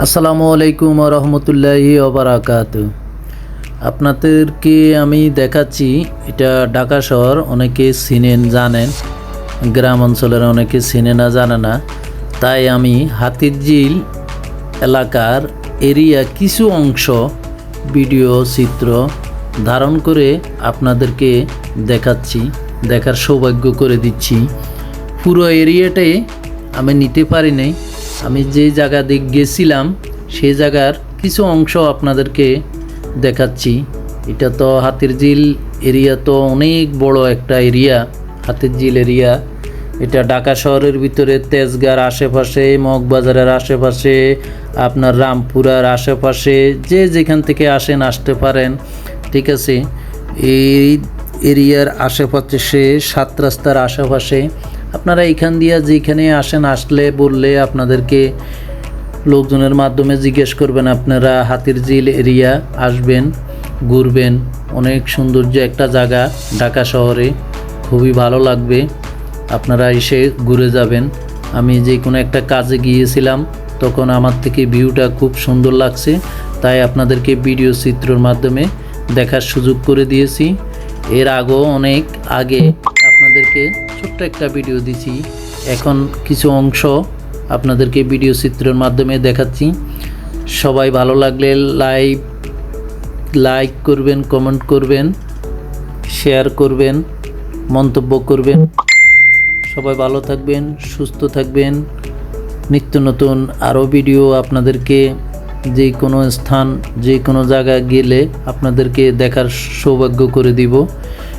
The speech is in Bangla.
আসসালামু আলাইকুম রহমতুল্লাহি ওবরাকাত। আপনাদেরকে আমি দেখাচ্ছি, এটা ঢাকা শহর, অনেকে চিনেন, জানেন। গ্রাম অঞ্চলের অনেকে চিনে না জানে না তাই আমি হাতিরঝিল এলাকার এরিয়া কিছু অংশ ভিডিও চিত্র ধারণ করে আপনাদেরকে দেখাচ্ছি, দেখার সৌভাগ্য করে দিচ্ছি। পুরো এরিয়াটাই আমি নিতে পারি নাই। আমি যে জায়গা দিক গেছিলাম সেই জায়গার কিছু অংশ আপনাদেরকে দেখাচ্ছি। এটা তো হাতির ঝিল এরিয়া তো অনেক বড় একটা এরিয়া হাতির ঝিল এরিয়া। এটা ঢাকা শহরের ভিতরে তেজগার আশেপাশে, মগবাজারের আশেপাশে, আপনার রামপুরার আশেপাশে, যে যেখান থেকে আসেন, আসতে পারেন, ঠিক আছে? এই এরিয়ার আশেপাশে, সাত রাস্তার আশেপাশে আপনারা এখান দিয়ে যেখানে আসেন, আসলে বললে আপনাদেরকে লোকজনের মাধ্যমে জিজ্ঞেস করবেন, আপনারা হাতির ঝিল এরিয়া আসবেন, ঘুরবেন। অনেক সৌন্দর্য একটা জায়গা ঢাকা শহরে, খুবই ভালো লাগবে। আপনারা এসে ঘুরে যাবেন। আমি যে কোনো একটা কাজে গিয়েছিলাম, তখন আমার থেকে ভিউটা খুব সুন্দর লাগছে। তাই আপনাদেরকে ভিডিও চিত্রর মাধ্যমে দেখার সুযোগ করে দিয়েছি। এর আগেও অনেক আগে আপনাদেরকে ছোট্ট একটা ভিডিও দিছি। এখন কিছু অংশ আপনাদেরকে ভিডিও চিত্রের মাধ্যমে দেখাচ্ছি। সবাই ভালো লাগলে লাইভ লাইক করবেন কমেন্ট করবেন শেয়ার করবেন, মন্তব্য করবেন। সবাই ভালো থাকবেন, সুস্থ থাকবেন। নিত্য নতুন আরও ভিডিও আপনাদেরকে যে কোনো স্থান, যে কোনো জায়গায় গেলে আপনাদেরকে দেখার সৌভাগ্য করে দিব।